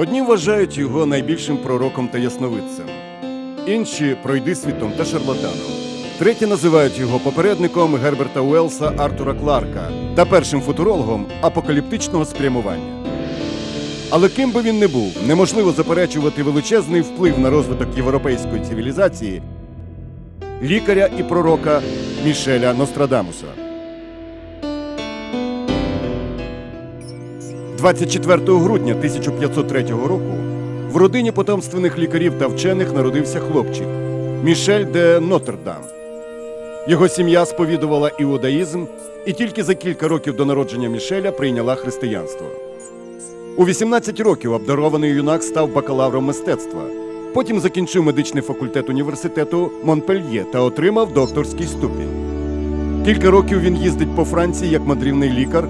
Одні вважають його найбільшим пророком та ясновидцем, інші пройди світом та шарлатаном. Треті називають його попередником Герберта Уелса Артура Кларка та першим футурологом апокаліптичного спрямування. Але ким би він не був, неможливо заперечувати величезний вплив на розвиток європейської цивілізації лікаря і пророка Мішеля Нострадамуса. 24 грудня 1503 року в родині потомственних лікарів та вчених народився хлопчик Мішель де Нотр-Дам. Його сім'я сповідувала іудаїзм і тільки за кілька років до народження Мішеля прийняла християнство. У 18 років обдарований юнак став бакалавром мистецтва. Потім закінчив медичний факультет університету Монпельє та отримав докторський ступінь. Кілька років він їздить по Франції як мандрівний лікар.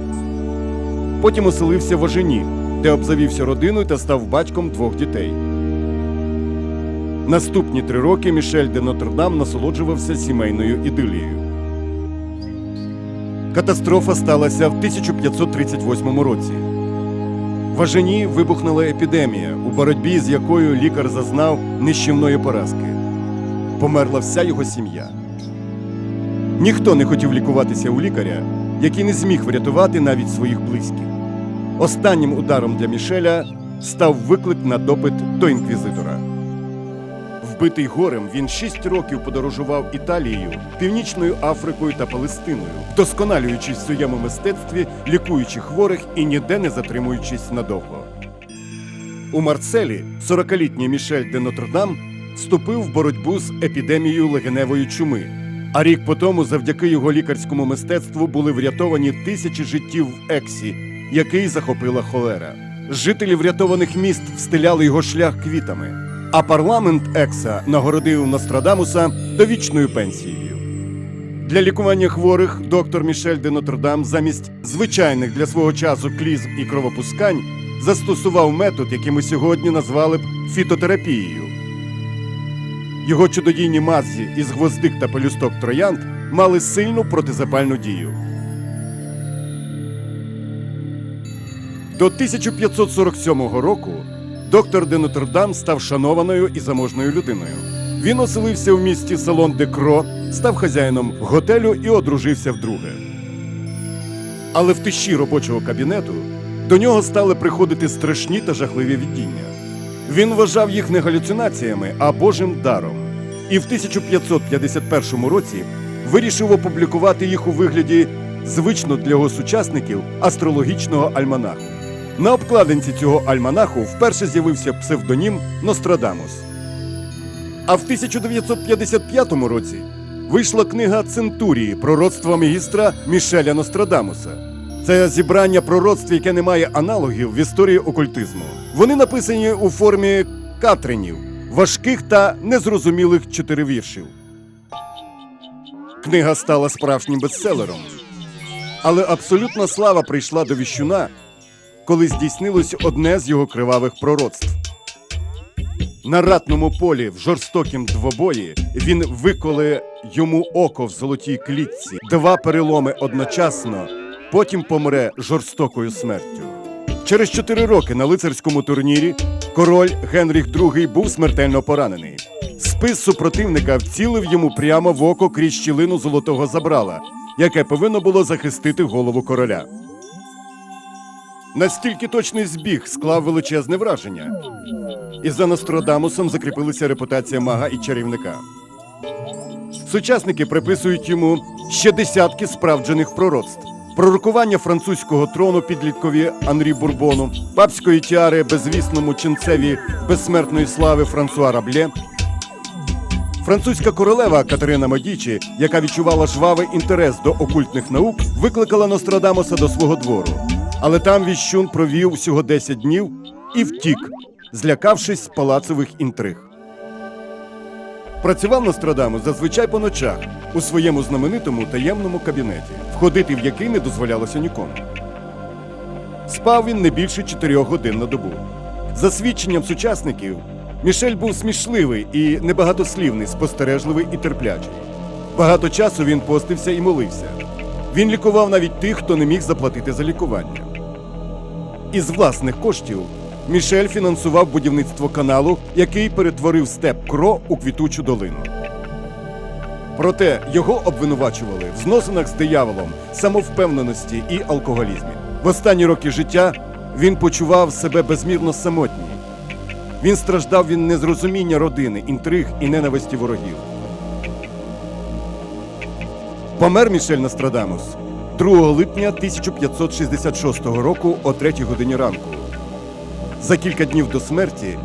Потім оселився в Ожені, де обзавівся родиною та став батьком двох дітей. Наступні три роки Мішель де Нотр-Дам насолоджувався сімейною ідилією. Катастрофа сталася в 1538 році. В Ажені вибухнула епідемія, у боротьбі з якою лікар зазнав нищівної поразки. Померла вся його сім'я. Ніхто не хотів лікуватися у лікаря, який не зміг врятувати навіть своїх близьких. Останнім ударом для Мішеля став виклик на допит до інквізитора. Вбитий горем, він шість років подорожував Італією, Північною Африкою та Палестиною, вдосконалюючись в своєму мистецтві, лікуючи хворих і ніде не затримуючись надовго. У Марселі 40-літній Мішель де Нотр-Дам вступив в боротьбу з епідемією легеневої чуми. А рік по тому, завдяки його лікарському мистецтву, були врятовані тисячі життів в Ексі, який захопила холера. Жителі врятованих міст встиляли його шлях квітами, а парламент Екса нагородив Нострадамуса довічною пенсією. Для лікування хворих доктор Мішель де Нотр-Дам замість звичайних для свого часу клізм і кровопускань застосував метод, який ми сьогодні назвали б фітотерапією. Його чудодійні мазі із гвоздик та пелюсток троянд мали сильну протизапальну дію. До 1547 року доктор де Нотр-Дам став шанованою і заможною людиною. Він оселився в місті Салон де Кро, став хазяїном готелю і одружився вдруге. Але в тиші робочого кабінету до нього стали приходити страшні та жахливі видіння. Він вважав їх не галюцинаціями, а Божим даром. І в 1551 році вирішив опублікувати їх у вигляді звично для його сучасників астрологічного альманаху. На обкладинці цього альманаху вперше з'явився псевдонім Нострадамус. А в 1955 році вийшла книга Центурії пророцтва магістра Мішеля Нострадамуса. Це зібрання пророцтв, яке не має аналогів в історії окультизму. Вони написані у формі катринів, важких та незрозумілих чотиривіршів. Книга стала справжнім бестселером. Але абсолютна слава прийшла до віщуна, коли здійснилось одне з його кривавих пророцтв. На ратному полі в жорстокім двобої він виколе йому око в золотій клітці, два переломи одночасно, потім помре жорстокою смертю. Через чотири роки на лицарському турнірі король Генріх II був смертельно поранений. Спис супротивника вцілив йому прямо в око крізь щілину золотого забрала, яке повинно було захистити голову короля. Настільки точний збіг склав величезне враження. І за Нострадамусом закріпилася репутація мага і чарівника. Сучасники приписують йому ще десятки справджених пророцтв. Пророкування французького трону підліткові Анрі Бурбону, папської тіари безвісному ченцеві безсмертної слави Франсуа Рабле, Французька королева Катерина Медічі, яка відчувала жвавий інтерес до окультних наук, викликала Нострадамуса до свого двору. Але там віщун провів всього 10 днів і втік, злякавшись палацових інтриг. Працював Нострадамус зазвичай по ночах у своєму знаменитому таємному кабінеті, входити в який не дозволялося нікому. Спав він не більше 4 годин на добу. За свідченням сучасників, Мішель був смішливий і небагатослівний, спостережливий і терплячий. Багато часу він постився і молився. Він лікував навіть тих, хто не міг заплатити за лікування. Із власних коштів Мішель фінансував будівництво каналу, який перетворив степ Кро у квітучу долину. Проте його обвинувачували в зносинах з дияволом, самовпевненості і алкоголізмі. В останні роки життя він почував себе безмірно самотній. Він страждав від незрозуміння родини, інтриг і ненависті ворогів. Помер Мішель Нострадамус 2 липня 1566 року о 3 годині ранку. За кілька днів до смерті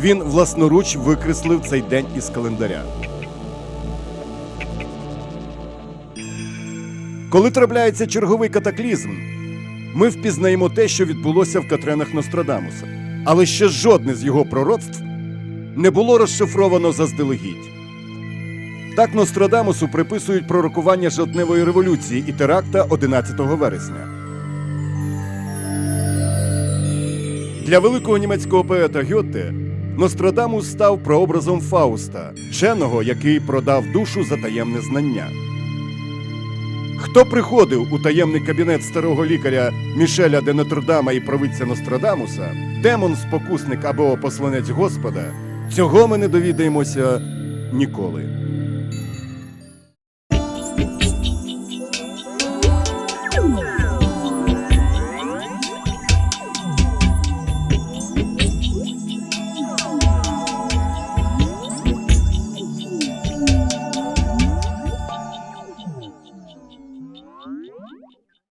він власноруч викреслив цей день із календаря. Коли трапляється черговий катаклізм, ми впізнаємо те, що відбулося в Катренах Нострадамуса. Але ще жодне з його пророцтв не було розшифровано заздалегідь. Так Нострадамусу приписують пророкування жовтневої революції і теракта 11 вересня. Для великого німецького поета Гьоте Нострадамус став прообразом Фауста, вченого, який продав душу за таємне знання. Хто приходив у таємний кабінет старого лікаря Мішеля де Нотрдама і провидця Нострадамуса, демон, спокусник або посланець Господа, цього ми не довідаємося ніколи.